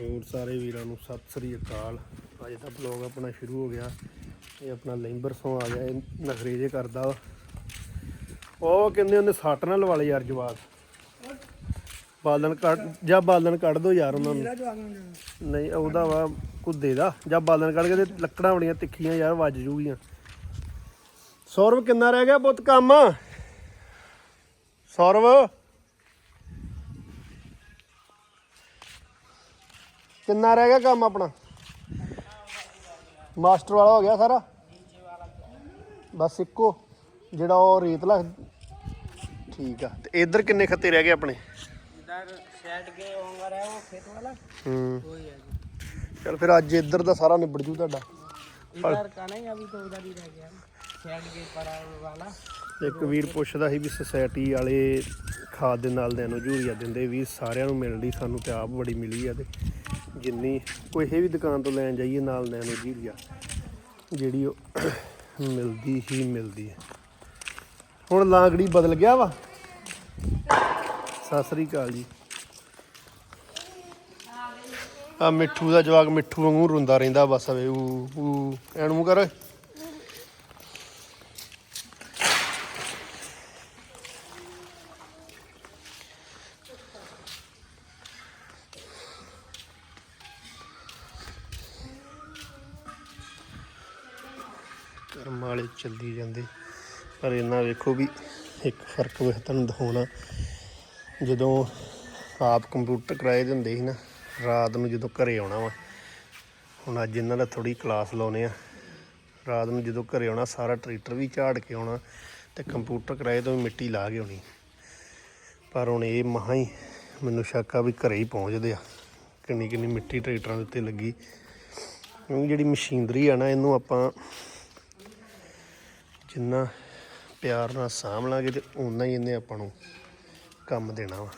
ਹੋਰ ਸਾਰੇ ਵੀਰਾਂ ਨੂੰ ਸਤਿ ਸ੍ਰੀ ਅਕਾਲ। ਅੱਜ ਦਾ ਬਲੌਗ ਆਪਣਾ ਸ਼ੁਰੂ ਹੋ ਗਿਆ। ਇਹ ਆਪਣਾ ਲੈਂਬਰ ਸੋਂ ਆ ਗਿਆ, ਇਹ ਨਖਰੇ ਜੇ ਕਰਦਾ ਵਾ। ਉਹ ਕਹਿੰਦੇ ਉਹਨੇ ਸੱਟ ਨਾ ਲਵਾ ਲਈ ਯਾਰ ਜਵਾਬ ਬਾਲਣ ਕੱਢ, ਜਾਂ ਬਾਲਣ ਕੱਢ ਦੋ ਯਾਰ ਉਹਨਾਂ ਨੂੰ। ਨਹੀਂ, ਉਹਦਾ ਵਾ ਕੁੱਦੇ ਦਾ। ਜਾਂ ਬਾਲਣ ਕੱਢ ਕੇ ਤੇ ਲੱਕੜਾਂ ਬੜੀਆਂ ਤਿੱਖੀਆਂ ਯਾਰ, ਵੱਜ ਜੂਗੀਆਂ। ਸੌਰਵ ਕਿੰਨਾ ਰਹਿ ਗਿਆ ਪੁੱਤ ਕੰਮ? ਸੌਰਵ? ਕਿੰਨਾ ਰਹਿ ਗਿਆ ਕੰਮ ਆਪਣਾ? ਮਾਸਟਰ ਵਾਲਾ ਹੋ ਗਿਆ ਸਾਰਾ? ਬਸ ਇੱਕੋ ਜਿਹੜਾ ਉਹ ਰੇਤਲਾ ਠੀਕ ਆ। ਤੇ ਇਧਰ ਕਿੰਨੇ ਖੱਤੇ ਰਹਿ ਗਏ ਆਪਣੇ? ਇਧਰ ਸੈਟ ਕੇ ਹੋਂਗਾ ਰਹਿ ਉਹ ਖੇਤ ਵਾਲਾ। ਹੂੰ। ਉਹੀ ਹੈ ਚਲ ਫਿਰ ਅੱਜ ਇੱਧਰ ਦਾ ਸਾਰਾ ਨਿਬੜ ਜੂ ਤੁਹਾਡਾ। ਇਧਰ ਕਾ ਨਹੀਂ ਅਭੀ ਤੋਂ ਉਧਰ ਹੀ ਰਹਿ ਗਿਆ। ਸੈਟ ਕੇ ਪਰਾਂ ਵਾਲਾ। ਇੱਕ ਵੀਰ ਪੁੱਛਦਾ ਸੀ ਵੀ ਸੁਸਾਇਟੀ ਵਾਲੇ ਖਾਦ ਦੇ ਨਾਲ ਦੇ ਨੂੰ ਦਿੰਦੇ ਵੀ ਸਾਰਿਆਂ ਨੂੰ ਮਿਲਦੀ ਸਾਨੂੰ ਤੇ ਆਪ ਬੜੀ ਮਿਲੀ ਆ ਤੇ। ਜਿੰਨੀ ਕੋਈ ਇਹ ਵੀ ਦੁਕਾਨ ਤੋਂ ਲੈਣ ਜਾਈਏ ਨਾਲ ਨੈਨੋ ਯੂਰੀਆ ਜਿਹੜੀ ਉਹ ਮਿਲਦੀ ਹੀ ਮਿਲਦੀ ਹੈ। ਹੁਣ ਲਾਂਗੜੀ ਬਦਲ ਗਿਆ ਵਾ। ਸਤਿ ਸ੍ਰੀ ਅਕਾਲ ਜੀ। ਆ ਮਿੱਠੂ ਦਾ ਜਵਾਕ ਮਿੱਠੂ ਵਾਂਗੂ ਰੋਂਦਾ ਰਹਿੰਦਾ ਬਸ ਵੇ ਊ ਊ, ਐਨ ਕਰ। ਓਏ ਕਰਮ ਵਾਲੇ ਚੱਲੀ ਜਾਂਦੇ। ਪਰ ਇਹਨਾਂ ਵੇਖੋ ਵੀ ਇੱਕ ਫ਼ਰਕ ਵੇਖ ਤੁਹਾਨੂੰ ਦਿਖਾਉਣਾ। ਜਦੋਂ ਆਪ ਕੰਪਿਊਟਰ ਕਰਾਏ ਦੇ ਹੁੰਦੇ ਸੀ ਨਾ, ਰਾਤ ਨੂੰ ਜਦੋਂ ਘਰੇ ਆਉਣਾ ਵਾ, ਹੁਣ ਅੱਜ ਇਹਨਾਂ ਦਾ ਥੋੜੀ ਕਲਾਸ ਲਾਉਨੇ ਆ ਰਾਤ ਨੂੰ ਜਦੋਂ ਘਰੇ ਆਉਣਾ, ਸਾਰਾ ਟਰੈਕਟਰ ਵੀ ਝਾੜ ਕੇ ਆਉਣਾ ਤੇ ਕੰਪਿਊਟਰ ਕਰਾਏ ਤੋਂ ਵੀ ਮਿੱਟੀ ਲਾ ਕੇ ਆਉਣੀ। ਪਰ ਹੁਣ ਇਹ ਮਹਾ ਹੀ ਮੈਨੂੰ ਸ਼ੱਕ ਆ ਵੀ ਘਰੇ ਹੀ ਪਹੁੰਚਦੇ ਆ। ਕਿੰਨੀ ਕਿੰਨੀ ਮਿੱਟੀ ਟਰੈਕਟਰਾਂ ਦੇ ਉੱਤੇ ਲੱਗੀ। ਕਿਉਂਕਿ ਜਿਹੜੀ ਮਸ਼ੀਨਰੀ ਆ ਨਾ, ਇਹਨੂੰ ਆਪਾਂ ਜਿੰਨਾ ਪਿਆਰ ਨਾਲ ਸਾਂਭ ਲਾਂਗੇ ਤੇ ਓਨਾ ਹੀ ਇਹਨੇ ਆਪਾਂ ਨੂੰ ਕੰਮ ਦੇਣਾ ਵਾ।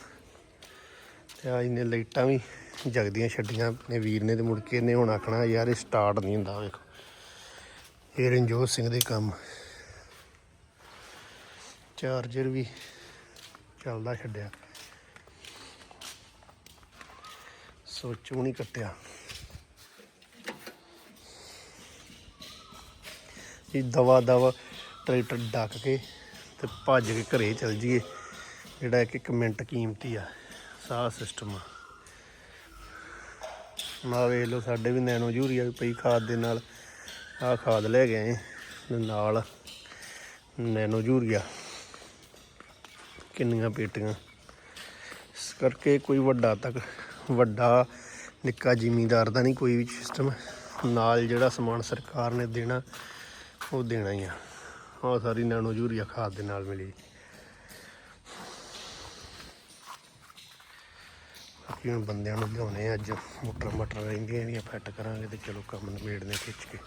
ਤੇ ਆ ਇਹਨੇ ਲਾਈਟਾਂ ਵੀ ਜਗਦੀਆਂ ਛੱਡੀਆਂ ਆਪਣੇ ਵੀਰ ਨੇ ਤੇ ਮੁੜ ਕੇ ਇਹਨੇ ਹੁਣ ਆਖਣਾ ਯਾਰ ਇਹ ਸਟਾਰਟ ਨਹੀਂ ਹੁੰਦਾ, ਵੇਖੋ। ਇਹ ਰਣਜੋਤ ਸਿੰਘ ਦੇ ਕੰਮ। ਚਾਰਜਰ ਵੀ ਚੱਲਦਾ ਛੱਡਿਆ। ਸੋਚ ਵੀ ਨਹੀਂ ਕੱਟਿਆ। ਇਹ ਦਵਾ ਦਵਾ ਟਰੈਕਟਰ ਡੱਕ ਕੇ ਤੇ ਭੱਜ ਕੇ ਘਰੇ ਚਲ ਜੀਏ। ਜਿਹੜਾ ਇੱਕ ਇੱਕ ਮਿੰਟ ਕੀਮਤੀ ਆ, ਸਾਹ ਸਿਸਟਮ ਆ। ਮਾ ਵੇਖ ਲਓ, ਸਾਡੇ ਵੀ ਨੈਨੋ ਯੂਰੀਆ ਵੀ ਪਈ ਖਾਦ ਦੇ ਨਾਲ। ਆਹ ਖਾਦ ਲੈ ਗਏ ਨਾਲ ਨੈਨੋ ਯੂਰੀਆ। ਕਿੰਨੀਆਂ ਪੇਟੀਆਂ। ਇਸ ਕਰਕੇ ਕੋਈ ਵੱਡਾ ਤੱਕ, ਵੱਡਾ ਨਿੱਕਾ ਜ਼ਿਮੀਂਦਾਰ ਦਾ ਨਹੀਂ ਕੋਈ ਵੀ ਸਿਸਟਮ ਨਾਲ ਜਿਹੜਾ ਸਮਾਨ ਸਰਕਾਰ ਨੇ ਦੇਣਾ, ਉਹ ਦੇਣਾ ਹੀ ਆ। ਆਹ ਸਾਰੀ ਨੈਨੋ ਯੂਰੀਆ ਖਾਦ ਦੇ ਨਾਲ ਮਿਲੀ। ਬਾਕੀ ਹੁਣ ਬੰਦਿਆਂ ਨੂੰ ਲਿਆਉਣੇ ਆ ਅੱਜ। ਮੋਟਰ ਮਟਰ ਰਹਿੰਦੀਆਂ ਇਹਦੀਆਂ ਫਿੱਟ ਕਰਾਂਗੇ ਤੇ ਚਲੋ ਕੰਮ ਨਿਬੇੜਨੇ ਖਿੱਚ ਕੇ।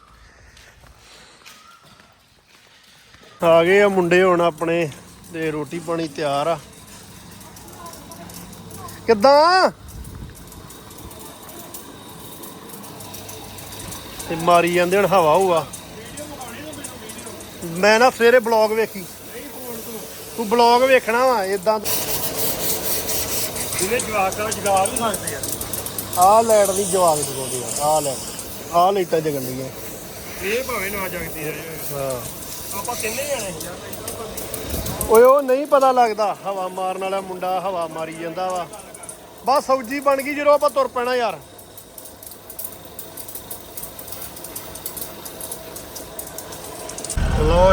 ਆ ਗਏ ਆ ਮੁੰਡੇ ਹੁਣ ਆਪਣੇ, ਤੇ ਰੋਟੀ ਪਾਣੀ ਤਿਆਰ ਆ। ਕਿੱਦਾਂ? ਤੇ ਮਾਰੀ ਜਾਂਦੇ ਹੁਣ, ਹਵਾ ਹੁਆ। ਮੈਂ ਨਾ ਸਵੇਰੇ ਬਲੌਗ ਵੇਖੀ। ਤੂੰ ਬਲੌਗ ਵੇਖਣਾ ਵਾ ਇਦਾਂ ਇਹਦੇ ਜਵਾਕਾਂ ਜਗਾ ਵੀ ਸਕਦੇ ਆ। ਆਹ ਲਾਈਟ ਦੀ ਜਵਾਬ ਜਗਾਉਂਦੀ ਆ ਆਹ ਲਾਈਟ ਆਹ ਲਾਈਟਾਂ ਜਗਣੀਆਂ ਇਹ ਭਾਵੇਂ ਨਾ ਜਗਦੀ ਹੈ ਹਾਂ। ਆਪਾਂ ਕਿੰਨੇ ਜਾਣੇ ਓਏ ਉਹ ਨਹੀਂ ਪਤਾ ਲੱਗਦਾ। ਹਵਾ ਮਾਰਨ ਵਾਲਾ ਮੁੰਡਾ ਹਵਾ ਮਾਰੀ ਜਾਂਦਾ ਵਾ। ਬਸ ਸਬਜੀ ਬਣ ਗਈ ਜਦੋਂ ਆਪਾਂ ਤੁਰ ਪੈਣਾ ਯਾਰ।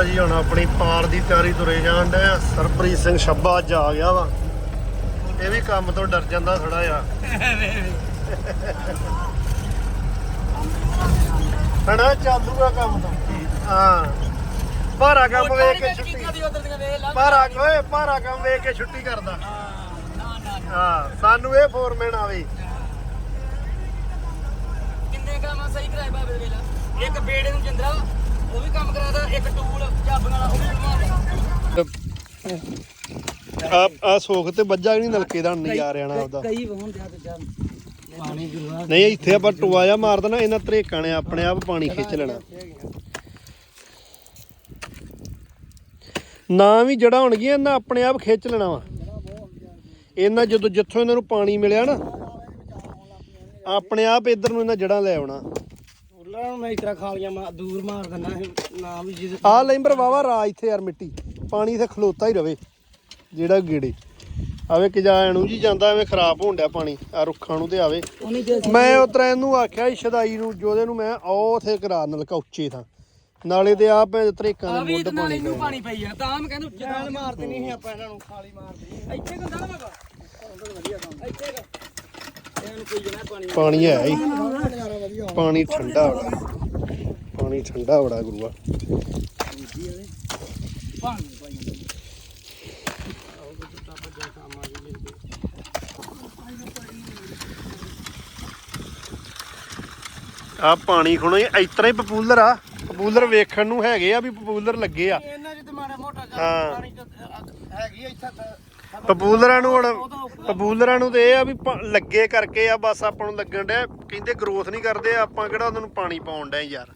ਲੋ ਜੀ ਹੁਣ ਆਪਣੀ ਪਾਰ ਦੀ ਤਿਆਰੀ ਤੁਰੇ ਜਾਣ ਡਏ ਆ ਸਰਪ੍ਰੀਤ ਸਿੰਘ ਛੱਬਾ ਅੱਜ ਆ ਗਿਆ ਵਾ। ਇਹ ਵੀ ਕੰਮ ਤੋਂ ਡਰ ਜਾਂਦਾ ਥੋੜਾ ਆ ਹਣਾ ਚੱਲੂਗਾ ਕੰਮ ਤਾਂ। ਹਾਂ। ਭਾਰਾ ਕੰਮ ਵੇਖ ਕੇ ਛੁੱਟੀ। ਭਾਰਾ ਓਏ ਭਾਰਾ ਕੰਮ ਵੇਖ ਕੇ ਛੁੱਟੀ ਕਰਦਾ। ਹਾਂ ਸਾਨੂੰ ਇਹ ਫੋਰਮੈਨ ਆਵੇ। ਕਿੰਨੇ ਕੰਮ ਸਹੀ ਕਰਾਏ ਬਾਬੇ ਵੇਲਾ ਇੱਕ ਬੇੜੇ ਨੂੰ ਚੰਦਰਾ ਵਾ, ਉਹ ਵੀ ਕੰਮ ਕਰਾਦਾ ਇੱਕ ਟੂਲ ਚਾਬੀਆਂ ਵਾਲਾ ਉਹ ਵੀ ਬਣਵਾ ਆ ਆ ਸੋਖ ਤੇ ਵੱਜਾ ਨਹੀਂ ਨਲਕੇ ਦਾ ਨਜ਼ਾਰਿਆਂ ਨਾਲ ਉਹਦਾ ਕਈ ਵਹਣ ਜਾ ਤੇ ਜਾ ਪਾਣੀ ਗੁਰਵਾ ਨਹੀਂ ਇੱਥੇ ਆਪਾਂ ਟੋਆ ਜਾ ਮਾਰ ਦੇਣਾ ਇਹਨਾਂ ਧਰੇਕਾਂ ਨੇ ਆਪਣੇ ਆਪ ਪਾਣੀ ਖਿੱਚ ਲੈਣਾ। ਨਾ ਵੀ ਜੜਾ ਹੋਣਗੀਆਂ ਇਹਨਾਂ ਆਪਣੇ ਆਪ ਖਿੱਚ ਲੈਣਾ ਵਾ। ਇਹਨਾਂ ਜਦੋਂ ਜਿੱਥੋਂ ਇਹਨਾਂ ਨੂੰ ਪਾਣੀ ਮਿਲਿਆ ਨਾ ਆਪਣੇ ਆਪ ਇੱਧਰ ਨੂੰ ਇਹਨਾਂ ਜੜਾਂ ਲੈ ਆਉਣਾ। ਨੂੰ ਮੈਂ ਇਤਰਾ ਖਾ ਲਿਆ ਮੈਂ ਦੂਰ ਮਾਰ ਦਿੰਦਾ ਨਾ ਵੀ ਜਿਹਦੇ ਆ ਲੈਂਬਰ ਵਾਵਾ ਰਾ ਇੱਥੇ ਯਾਰ ਮਿੱਟੀ। ਪਾਣੀ ਇੱਥੇ ਖਲੋਤਾ ਹੀ ਰਵੇ ਜਿਹੜਾ ਗੇੜੇ। ਆਵੇ ਕਿਜਾ ਨੂੰ ਜੀ ਜਾਂਦਾ ਐਵੇਂ ਖਰਾਬ ਹੋਣ ਡਿਆ ਪਾਣੀ ਆ ਰੁੱਖਾਂ ਨੂੰ ਤੇ ਆਵੇ। ਉਹਨੇ ਜੇ ਮੈਂ ਉਤਰਾ ਇਹਨੂੰ ਆਖਿਆ ਸੀ ਸ਼ਦਾਈ ਨੂੰ ਜੋਦੇ ਨੂੰ ਮੈਂ ਉਹ ਉਥੇ ਕਰਾ ਨਲਕਾ ਉੱਚੇ ਥਾਂ। ਨਾਲੇ ਤੇ ਆ ਭੈਣ ਤਰੇਕਾਂ ਦੇ ਮੁੱਢ ਤੇ ਪਾਣੀ ਪਈ ਆ। ਤਾਂ ਮੈਂ ਕਹਿੰਦਾ ਜਨਾਲ ਮਾਰਦੇ ਨਹੀਂ ਸੀ ਆਪਾਂ ਇਹਨਾਂ ਨੂੰ ਖਾਲੀ ਮਾਰਦੇ। ਇੱਥੇ ਕੰਦਾ ਨਾ ਬਾਬਾ? ਵਧੀਆ ਕੰਮ ਇੱਥੇ ਜਨਾ ਪਾਣੀ ਪਾਣੀ ਹੈ ਹੀ ਪਾਣੀ ਠੰਡਾ ਬੜਾ। ਪਾਣੀ ਠੰਡਾ ਬੜਾ ਗੁਰੂਆ। ਆ ਪਾਣੀ ਖੁਣੋ ਇਸ ਤਰ੍ਹਾਂ ਹੀ ਪਪੂਲਰ ਆ। ਪਪੂਲਰ ਵੇਖਣ ਨੂੰ ਹੈਗੇ ਆ ਵੀ ਪਪੂਲਰ ਲੱਗੇ ਆ। ਇਹਨਾਂ ਚ ਤੇ ਮਾੜਾ ਮੋਟਾ ਹਾਂ। ਪਾਣੀ ਚ ਹੈਗੀ ਇੱਥੇ ਪਪੂਲਰਾਂ ਨੂੰ ਹੁਣ ਪਪੂਲਰਾਂ ਨੂੰ ਤੇ ਇਹ ਆ ਵੀ ਲੱਗੇ ਕਰਕੇ ਆ ਬਸ ਆਪਾਂ ਨੂੰ ਲੱਗਣ ਡਿਆ। ਕਹਿੰਦੇ ਗਰੋਥ ਨਹੀਂ ਕਰਦੇ ਆਪਾਂ ਕਿਹੜਾ ਉਹਨਾਂ ਨੂੰ ਪਾਣੀ ਪਾਉਣ ਡਿਆ ਯਾਰ।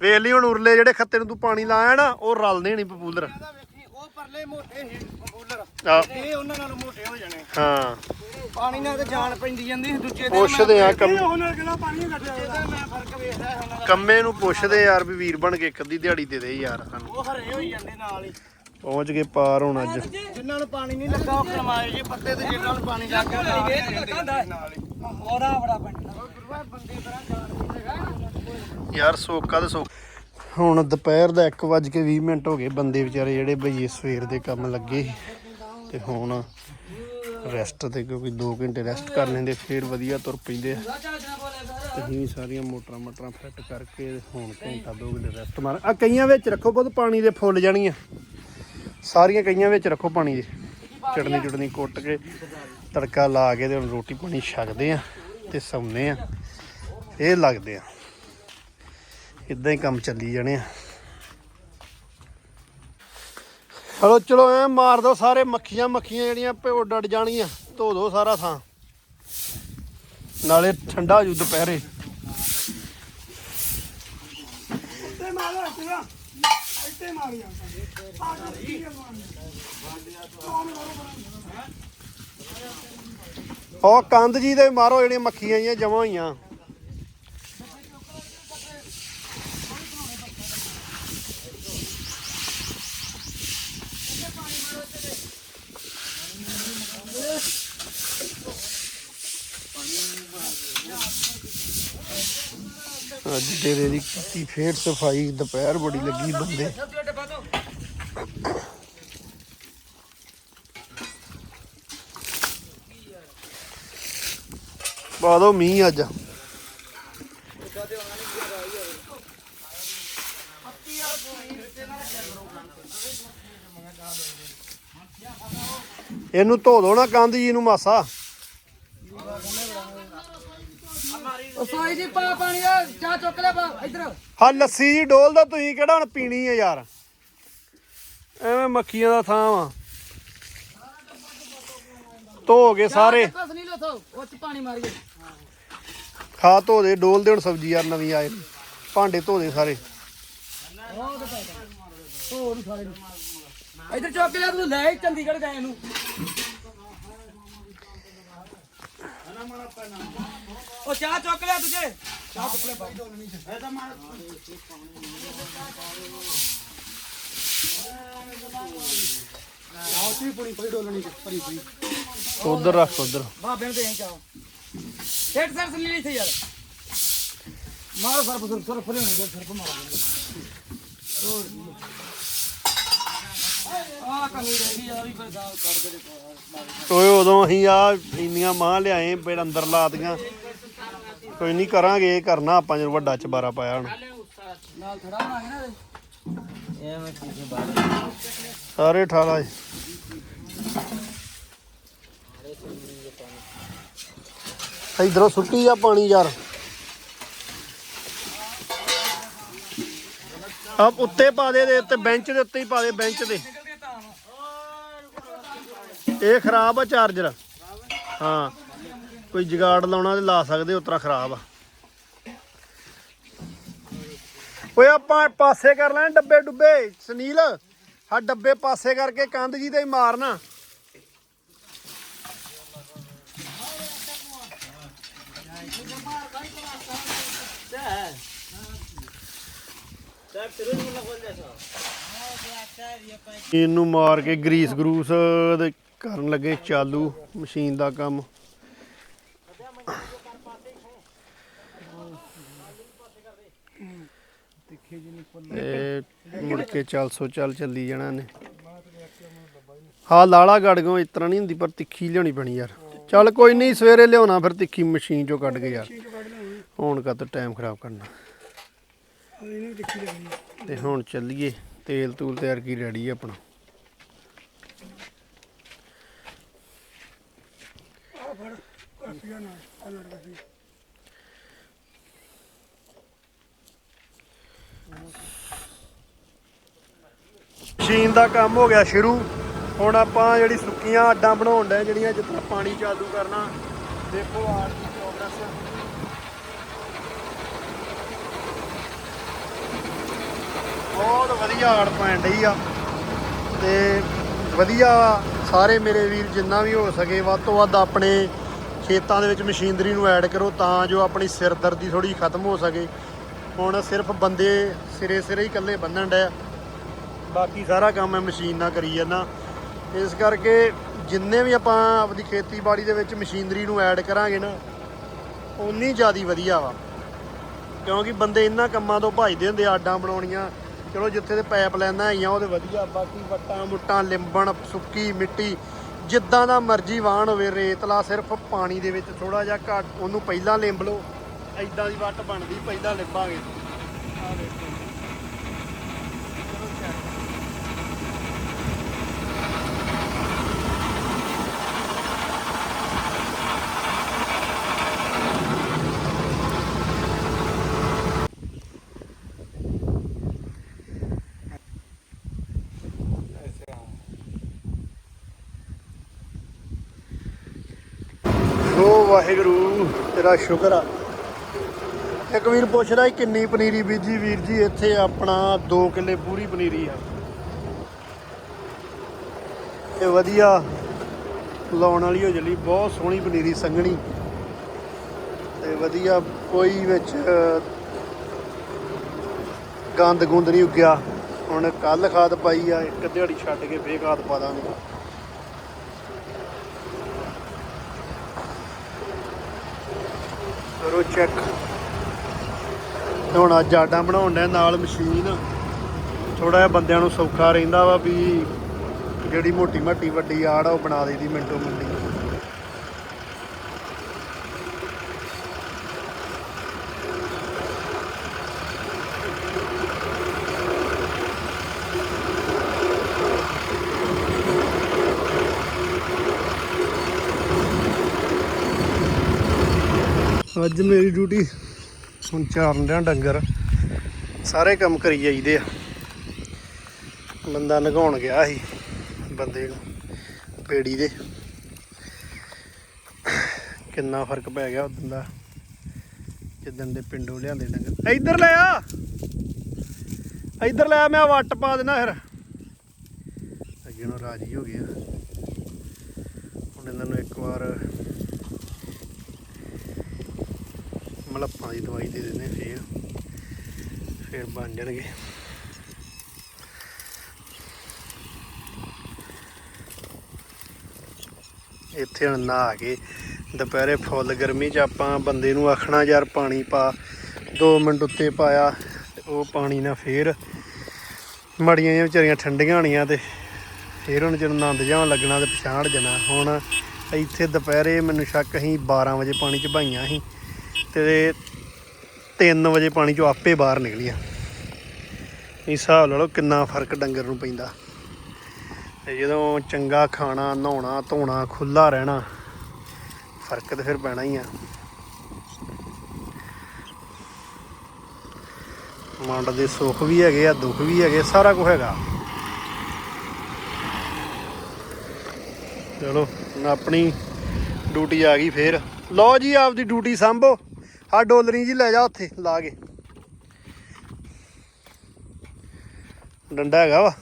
ਵੇਖ ਲਈ ਹੁਣ ਉਰਲੇ ਜਿਹੜੇ ਖੱਤੇ ਨੂੰ ਤੂੰ ਪਾਣੀ ਲਾਇਆ ਨਾ ਉਹ ਰਲਦੇ ਨਹੀਂ ਪਪੂਲਰ ਇਹਦਾ ਵੇਖੀ ਉਹ ਪਰਲੇ ਮੋਟੇ ਸੀ ਬੂਲਰ ਆ ਇਹ ਉਹਨਾਂ ਨਾਲੋਂ ਮੋਟੇ ਹੋ ਜਾਣੇ। ਹਾਂ। ਪਾਣੀ ਨਾਲ ਤੇ ਜਾਨ ਪੈਂਦੀ ਜਾਂਦੀ ਸੀ ਦੂਜੇ ਦਿਨ ਪੁੱਛਦੇ ਆ ਕੰਮ ਉਹਨਾਂ ਕਿਹੜਾ ਪਾਣੀ ਕੱਢਿਆ ਇਹਦਾ ਮੈਂ ਫ਼ਰਕ ਵੇਖਦਾ ਉਹਨਾਂ ਦਾ ਕੰਮੇ ਨੂੰ ਪੁੱਛਦੇ ਯਾਰ ਵੀ ਵੀਰ ਬਣ ਕੇ ਇੱਕ ਅੱਧੀ ਦਿਹਾੜੀ ਦੇ ਦੇ ਯਾਰ ਸਾਨੂੰ। ਉਹ ਹਰੇ ਹੋਈ ਜਾਂਦੇ ਨਾਲ ਹੀ। ਪਹੁੰਚ ਗਏ ਪਾਰ ਹੁਣ ਅੱਜ। ਜਿਨ੍ਹਾਂ ਨੂੰ ਪਾਣੀ ਨਹੀਂ ਲੱਗਾ ਉਹ ਕਲਮਾਏ ਜੇ ਪੱਤੇ ਤੇ ਜਿਨ੍ਹਾਂ ਨੂੰ ਪਾਣੀ ਲੱਗ ਗਿਆ ਨਾਲ ਹੀ ਉਹਦਾ ਬੜਾ ਪਿੰਡ ਯਾਰ ਸੋਕਾ ਤੇ ਸੋਕ ਹੁਣ ਦੁਪਹਿਰ ਦਾ 1:20 ਮਿੰਟ ਹੋ ਗਏ ਬੰਦੇ ਵਿਚਾਰੇ ਜਿਹੜੇ ਬਈਏ ਸਵੇਰ ਦੇ ਕੰਮ ਲੱਗੇ ਤੇ ਹੁਣ ਰੈਸਟ ਤੇ ਕਿਉਂਕਿ 2 ਘੰਟੇ ਰੈਸਟ ਕਰ ਲੈਂਦੇ ਫੇਰ ਵਧੀਆ ਤੁਰ ਪੈਂਦੇ ਆ। ਤੇ ਸਾਰੀਆਂ ਮੋਟਰਾਂ ਮਟਰਾਂ ਫਿੱਟ ਕਰਕੇ ਹੁਣ ਘੰਟਾ 2 ਘੰਟੇ ਰੈਸਟ ਮਾਰ ਆ ਕਈਆਂ ਵਿੱਚ ਰੱਖੋ ਬਹੁਤ ਪਾਣੀ ਦੇ ਫੁੱਲ ਜਾਣੀਆਂ। ਸਾਰੀਆਂ ਕਈਆਂ ਵਿੱਚ ਰੱਖੋ ਪਾਣੀ ਦੇ ਚਟਨੀ ਚਟਨੀ ਕੁੱਟ ਕੇ ਤੜਕਾ ਲਾ ਕੇ ਤੇ ਹੁਣ ਰੋਟੀ ਪਾਣੀ ਛਕਦੇ ਆ ਤੇ ਸੌਂਦੇ ਆ। ਇਹ ਲੱਗਦੇ ਆ। ਇਦਾਂ ਹੀ ਕੰਮ ਚੱਲੀ ਜਾਣੇ ਆ। ਹਲੋ, ਚਲੋ ਐ ਮਾਰ ਦੋ ਸਾਰੇ ਮੱਖੀਆਂ ਮੱਖੀਆਂ ਜਿਹੜੀਆਂ ਭਿਓ ਡੜ ਜਾਣਗੀਆਂ। ਧੋ ਦੋ ਸਾਰਾ ਥਾਂ। ਨਾਲੇ ਠੰਡਾ ਹੋ ਜੂ ਦੁਪਹਿਰੇ। ਉਹ ਕੰਧ ਜੀ ਦੇ ਮਾਰੋ ਜਿਹੜੀਆਂ ਮੱਖੀਆਂ ਆਈਆਂ, ਜਮਾ ਹੋਈਆਂ। ਅੱਜ ਡੇਰੇ ਦੀ ਕੀਤੀ ਫੇਰ ਸਫ਼ਾਈ, ਦੁਪਹਿਰ ਬੜੀ ਲੱਗੀ ਬੰਦੇ। ਪਾ ਦੋ ਮੀਂਹ ਅੱਜ। ਇਹਨੂੰ ਧੋ ਦੋ ਨਾ ਕੰਧ ਜੀ ਨੂੰ ਮਾਸਾ। ਉਹ ਸਾਈ ਜੀ ਪਾ ਪਾਣੀ ਦਾ ਚਾਹ ਚੁੱਕ ਲੈ ਪਾ ਇੱਧਰ। ਹਾਂ ਲੱਸੀ ਜੀ ਡੋਲਦਾ ਤੁਸੀਂ ਕਿਹੜਾ ਹੁਣ ਪੀਣੀ ਹੈ ਯਾਰ। ਐਵੇਂ ਮੱਖੀਆਂ ਦਾ ਥਾਂ ਵਾ। ਧੋ ਕੇ ਸਾਰੇ। ਕਸ ਨਹੀਂ ਲੋ ਉਹ ਚ ਪਾਣੀ ਮਾਰੀਏ। ਖਾ ਧੋ ਦੇ ਡੋਲ ਦੇ ਹੁਣ ਸਬਜ਼ੀ ਯਾਰ ਨਵੀਂ ਆਏ। ਭਾਂਡੇ ਧੋ ਦੇ ਸਾਰੇ। ਹੋਰ ਸਾਰੇ ਨੂੰ ਇੱਧਰ ਚੁੱਕ ਲਿਆ ਤੂੰ ਲੈ ਚੰਡੀਗੜ੍ਹ ਗਏ ਨੂੰ। ਉਹ ਚਾਹ ਚੁੱਕ ਲਿਆ ਤੁਝੇ ਚਾਹ ਚੁੱਕ ਲੈ ਬਾਈ ਇਹਦਾ ਮਾਰ ਆਹ ਤੀ ਪੁਣੀ ਪਈ ਡੋਲਣੀ ਪਰੀ ਪਈ ਉਧਰ ਰੱਖ ਉਧਰ। ਬਾਬੇ ਨੂੰ ਦੇ ਚਾਹ। ਸੈਟ ਸਰ ਲਈ ਇੱਥੇ ਯਾਰ ਮਾਰੋ ਸਰਪ ਸਰਪ ਸਰਪ ਫਰੇ ਹੋਣੇ ਸਰਪ ਮਾਰੋ ਆ ਕਮੀ ਰਹਿ ਗਈ ਆ ਵੀ ਫਿਰ ਗਾਲ ਕੱਢ ਦੇ ਓਏ ਉਦੋਂ ਅਸੀਂ ਆ ਇੰਨੀਆਂ ਮਾਂ ਲਿਆਏ ਫਿਰ ਅੰਦਰ ਲਾ ਦੀਆਂ ਕੋਈ ਨਹੀਂ ਕਰਾਂਗੇ ਇਹ ਕਰਨਾ ਆਪਾਂ ਜਦੋਂ ਵੱਡਾ ਚਬਾਰਾ ਪਾਇਆ ਹੁਣ ਨਾਲ ਨਾ। ਇਹ ਮੈਂ ਸਾਰੇ ਠਾਲਾ ਇਧਰੋਂ ਸੁੱਟੀ ਆ ਪਾਣੀ ਯਾਰ। ਆ ਉੱਤੇ ਪਾ ਦੇ ਦੇ ਉੱਤੇ ਬੈਂਚ ਦੇ ਉੱਤੇ ਹੀ ਪਾ ਦੇ ਬੈਂਚ ਦੇ। ਇਹ ਖਰਾਬ ਆ ਚਾਰਜਰ ਹਾਂ, ਕੋਈ ਜਗਾੜ ਲਾਉਣਾ ਤੇ ਲਾ ਸਕਦੇ, ਉਤਰਾ ਖਰਾਬ ਆ। ਓਏ ਆਪਾਂ ਪਾਸੇ ਕਰ ਲੈਣ ਡੱਬੇ ਡੁੱਬੇ ਸੁਨੀਲ। ਆ ਡੱਬੇ ਪਾਸੇ ਕਰਕੇ ਕੰਧ ਜੀ ਤੇ ਮਾਰਨਾ। ਇਹਨੂੰ ਮਾਰ ਕੇ ਗਰੀਸ ਗਰੂਸ ਦੇ ਕਰਨ ਲੱਗੇ ਚਾਲੂ ਮਸ਼ੀਨ ਦਾ ਕੰਮ। ਇਹ ਮੁੜ ਕੇ ਚੱਲ ਸੋ ਚੱਲ ਚੱਲੀ ਜਾਣਾ ਨੇ ਹਾਂ ਲਾਲਾ ਗੜਗੋਂ ਇਸ ਤਰ੍ਹਾਂ ਨਹੀਂ ਹੁੰਦੀ, ਪਰ ਤਿੱਖੀ ਲਿਆਉਣੀ ਪੈਣੀ ਯਾਰ। ਚੱਲ ਕੋਈ ਨਹੀਂ, ਸਵੇਰੇ ਲਿਆਉਣਾ, ਫਿਰ ਤਿੱਖੀ ਮਸ਼ੀਨ ਚੋਂ ਕੱਢ ਕੇ ਯਾਰ। ਹੁਣ ਕਾ ਟਾਈਮ ਖਰਾਬ ਕਰਨਾ। ਤੇ ਹੁਣ ਚੱਲੀਏ, ਤੇਲ ਤੂਲ ਤਿਆਰ ਕੀ ਰੈਡੀ ਆਪਣਾ। ਮਸ਼ੀਨ ਦਾ ਕੰਮ ਹੋ ਗਿਆ ਸ਼ੁਰੂ। ਹੁਣ ਆਪਾਂ ਜਿਹੜੀ ਸੁੱਕੀਆਂ ਅੱਡਾਂ ਬਣਾਉਣ ਡਏ, ਜਿਹੜੀਆਂ ਜਿੱਥੇ ਪਾਣੀ ਚਾਲੂ ਕਰਨਾ। ਦੇਖੋ ਆੜ ਪ੍ਰੋਗਰੈਸ ਬਹੁਤ ਵਧੀਆ ਆੜ ਪੈਣ ਡਈ ਆ। ਤੇ ਵਧੀਆ ਸਾਰੇ ਮੇਰੇ ਵੀਰ ਜਿੰਨਾ ਵੀ ਹੋ ਸਕੇ, ਵੱਧ ਤੋਂ ਵੱਧ ਆਪਣੇ ਖੇਤਾਂ ਦੇ ਵਿੱਚ ਮਸ਼ੀਨਰੀ ਨੂੰ ਐਡ ਕਰੋ ਤਾਂ ਜੋ ਆਪਣੀ ਸਿਰਦਰਦੀ ਥੋੜੀ ਖਤਮ ਹੋ ਸਕੇ। ਹੁਣ ਸਿਰਫ ਬੰਦੇ ਸਿਰੇ ਸਿਰੇ ਹੀ ਇਕੱਲੇ ਬੰਨਣ ਡਿਆ ਬਾਕੀ ਸਾਰਾ ਕੰਮ ਮੈਂ ਮਸ਼ੀਨ ਨਾਲ ਕਰੀ ਜਾਂਦਾ। ਇਸ ਕਰਕੇ ਜਿੰਨੇ ਵੀ ਆਪਾਂ ਆਪਣੀ ਖੇਤੀਬਾੜੀ ਦੇ ਵਿੱਚ ਮਸ਼ੀਨਰੀ ਨੂੰ ਐਡ ਕਰਾਂਗੇ ਨਾ ਉਨੀ ਜ਼ਿਆਦੀ ਵਧੀਆ ਵਾ। ਕਿਉਂਕਿ ਬੰਦੇ ਇਹਨਾਂ ਕੰਮਾਂ ਤੋਂ ਭੱਜਦੇ ਹੁੰਦੇ ਆਡਾਂ ਬਣਾਉਣੀਆਂ ਚਲੋ ਜਿੱਥੇ ਤੇ ਪਾਈਪ ਲਾਈਨਾਂ ਹੈਗੀਆਂ ਉਹਦੇ ਵਧੀਆ, ਬਾਕੀ ਵੱਟਾਂ ਮੁੱਟਾਂ, ਲਿੰਬਣ, ਸੁੱਕੀ ਮਿੱਟੀ, ਜਿੱਦਾਂ ਦਾ ਮਰਜ਼ੀ ਵਾਹਣ ਹੋਵੇ, ਰੇਤਲਾ ਸਿਰਫ ਪਾਣੀ ਦੇ ਵਿੱਚ ਥੋੜਾ ਜਿਹਾ ਘੱਟ, ਉਹਨੂੰ ਪਹਿਲਾਂ ਲਿੰਬ ਲਓ ਐਦਾਂ ਦੀ ਵੱਟ ਬਣਦੀ, ਪਹਿਲਾਂ ਲਿੰਬਾਂਗੇ। ਆਹ ਦੇਖੋ ਵਾਹਿਗੁਰੂ, ਤੇਰਾ ਸ਼ੁਕਰ ਆ। ਇੱਕ ਵੀਰ ਪੁੱਛਦਾ ਸੀ, ਕਿੰਨੀ ਪਨੀਰੀ ਬੀਜੀ? ਵੀਰ ਜੀ, ਇੱਥੇ ਆਪਣਾ 2 ਕਿੱਲੇ ਪੂਰੀ ਪਨੀਰੀ ਆ। ਇਹ ਵਧੀਆ। ਲਾਉਣ ਵਾਲੀ ਹੋ ਜਲੀ, ਬਹੁਤ ਸੋਹਣੀ ਪਨੀਰੀ ਸੰਘਣੀ। ਤੇ ਵਧੀਆ, ਕੋਈ ਵਿੱਚ, ਗੰਦ ਗੁੰਦ ਨਹੀਂ ਉੱਗਿਆ। ਹੁਣ ਕੱਲ ਖਾਦ ਪਾਈ ਆ, ਇੱਕ ਦਿਹਾੜੀ ਛੱਡ ਕੇ ਫੇਰ ਖਾਦ ਪਾ ਦਾਂਗੇ। ਕਰੋ ਚੈੱਕ ਹੁਣ ਅੱਜ ਆਡਾਂ ਬਣਾਉਣ ਦੇ ਨਾਲ ਮਸ਼ੀਨ। ਥੋੜਾ ਜਿਹਾ ਬੰਦਿਆਂ ਨੂੰ ਸੌਖਾ ਰਹਿੰਦਾ ਵਾ ਵੀ ਜਿਹੜੀ ਮੋਟੀ ਮੱਟੀ ਵੱਡੀ ਆੜ ਆ, ਉਹ ਬਣਾ ਦੇਈਦੀ ਮਿੰਟੋ ਮਿੰਟੀ ਅੱਜ ਮੇਰੀ ਡਿਊਟੀ। ਹੁਣ ਚਾਰਨ ਡਿਆ ਡੰਗਰ। ਸਾਰੇ ਕੰਮ ਕਰੀ ਜਾਈਦੇ ਆ। ਬੰਦਾ ਨਗਾਉਣ ਗਿਆ ਸੀ ਬੰਦੇ ਨੂੰ, ਪੇੜੀ ਦੇ। ਕਿੰਨਾ ਫ਼ਰਕ ਪੈ ਗਿਆ ਉਦੋਂ ਦਾ। ਜਿੱਦਣ ਦੇ ਪਿੰਡੋਂ ਲਿਆਂਦੇ ਡੰਗਰ। ਇੱਧਰ ਲੈ ਆ। ਇੱਧਰ ਲੈ ਆ, ਮੈਂ ਵੱਟ ਪਾ ਦੇਣਾ ਫਿਰ। ਅੱਗੇ ਨੂੰ ਰਾਜੀ ਹੋ ਗਿਆ। ਹੁਣ ਇਹਨਾਂ ਨੂੰ ਇੱਕ ਵਾਰ ਮਲੱਪਾਂ ਦੀ ਦਵਾਈ ਦੇ ਦਿੰਦੇ ਫੇਰ। ਫੇਰ ਬਣ ਜਾਣਗੇ। ਇੱਥੇ ਹੁਣ ਨਹਾ ਕੇ ਦੁਪਹਿਰੇ ਫੁੱਲ ਗਰਮੀ 'ਚ ਆਪਾਂ ਬੰਦੇ ਨੂੰ ਆਖਣਾ ਯਾਰ ਪਾਣੀ ਪਾ 2 ਮਿੰਟ ਉੱਤੇ ਪਾਇਆ ਤੇ ਉਹ ਪਾਣੀ ਨਾਲ ਫੇਰ ਮੜੀਆਂ ਜਿਹੀਆਂ ਵਿਚਾਰੀਆਂ ਠੰਡੀਆਂ ਹੋਣੀਆਂ ਤੇ ਫੇਰ ਹੁਣ ਜਦੋਂ ਆਨੰਦ ਜਾਣ ਲੱਗਣਾ ਤੇ ਪਛਾਣ ਜਾਣਾ। ਹੁਣ ਇੱਥੇ ਦੁਪਹਿਰੇ ਮੈਨੂੰ ਸ਼ੱਕ ਅਸੀਂ 12 ਵਜੇ ਪਾਣੀ 'ਚ ਭਾਈਆਂ ਸੀ। ਤੇ 3 ਵਜੇ ਪਾਣੀ ਚੋਂ ਆਪੇ ਬਾਹਰ ਨਿਕਲੀਆਂ। ਇਸ ਹਿਸਾਬ ਲਾ ਲਓ ਕਿੰਨਾ ਫ਼ਰਕ ਡੰਗਰ ਨੂੰ ਪੈਂਦਾ। ਤੇ ਜਦੋਂ ਚੰਗਾ ਖਾਣਾ, ਨਹਾਉਣਾ, ਧੋਣਾ ਖੁੱਲਾ ਰਹਿਣਾ, ਫ਼ਰਕ ਤਾਂ ਫਿਰ ਪੈਣਾ ਹੀ ਆ। ਮੰਡ ਦੇ ਸੁੱਖ ਵੀ ਹੈਗੇ ਆ, ਦੁੱਖ ਵੀ ਹੈਗੇ ਸਾਰਾ ਕੁਝ ਹੈਗਾ। ਚਲੋ ਆਪਣੀ ਡਿਊਟੀ ਆ ਗਈ ਫੇਰ। ਲਓ ਜੀ, ਆਪਦੀ ਡਿਊਟੀ ਸੰਭੋ। ਆ ਡੋਲਰੀ ਜੀ ਲੈ ਜਾ ਉੱਥੇ, ਲਾ ਕੇ। ਡੰਡਾ ਹੈਗਾ ਵਾ।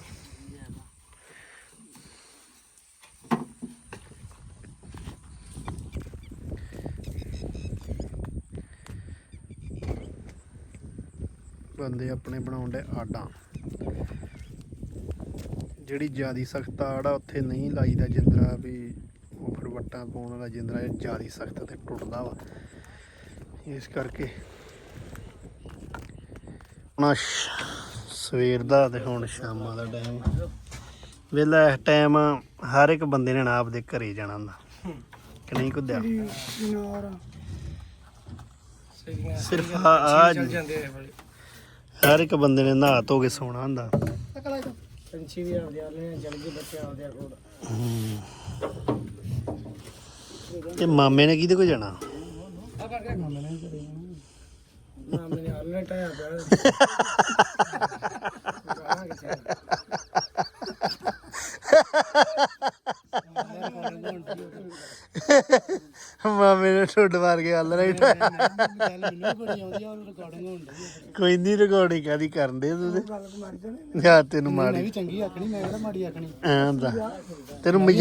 ਬੰਦੇ ਆਪਣੇ ਬਣਾਉਣ ਦੇ ਆਡਾ ਜਿਹੜੀ ਜਿਆਦੀ ਸਖਤ ਆੜ ਉੱਥੇ ਨਹੀਂ ਲਾਈਦਾ ਜਿੰਦਰਾ ਵੀ। ਵੱਟਾਂ ਪਾਉਣ ਵਾਲਾ ਜਿੰਦਰਾ ਇਹ ਜਿਆਦੀ ਸਖਤ ਤੇ ਟੁੱਟਦਾ ਵਾ। ਇਸ ਕਰਕੇ ਹੁਣ ਸਵੇਰ ਦਾ ਤੇ ਹੁਣ ਸ਼ਾਮਾਂ ਦਾ ਟਾਈਮ ਵੇਲਾ ਇਸ ਟਾਈਮ ਹਰ ਇੱਕ ਬੰਦੇ ਨੇ ਨਾ ਆਪਦੇ ਘਰੇ ਜਾਣਾ ਹੁੰਦਾ। ਕਿ ਨਹੀਂ ਕੁੱਦਿਆ? ਸਿਰਫ ਆ ਹਰ ਇੱਕ ਬੰਦੇ ਨੇ ਨਹਾ ਧੋ ਕੇ ਸੌਣਾ ਹੁੰਦਾ। ਪੰਛੀ ਵੀ ਆਉਂਦੇ ਆ ਗਏ ਬੱਚੇ ਆਉਂਦੇ ਆ ਕੋਲ ਤੇ ਮਾਮੇ ਨੇ ਕਿਹਦੇ ਕੋ ਜਾਣਾ? ਮਾਮੇ ਨੇ ਹਾਲੇ ਟਾਇਆ ਮਾਮੇ ਨੇ ਠੁੱਡ ਮਾਰ ਕੇ ਹੱਲ ਰਾਈਟ ਮੈਨੂੰ ਬੜੀ ਆਉਂਦੀ ਆ ਉਹ ਰਿਕਾਰਡਿੰਗ ਹੋਣ ਡਈ ਕੋਈ ਨਹੀਂ ਰਿਕਾਰਡਿੰਗ ਕਾਦੀ ਕਰਦੇ ਤੂੰ ਤੇ ਗੱਲ ਮਾਰੀ ਜਾਣੇ ਯਾ ਤੈਨੂੰ ਮੈਂ ਮਾਰੀ ਵੀ ਚੰਗੀ ਆਖਣੀ ਮੈਂ ਕਿਹੜਾ ਮਾੜੀ ਆਖਣੀ? ਐਂ ਦਾ ਤੈਨੂੰ ਮਜ਼ਾ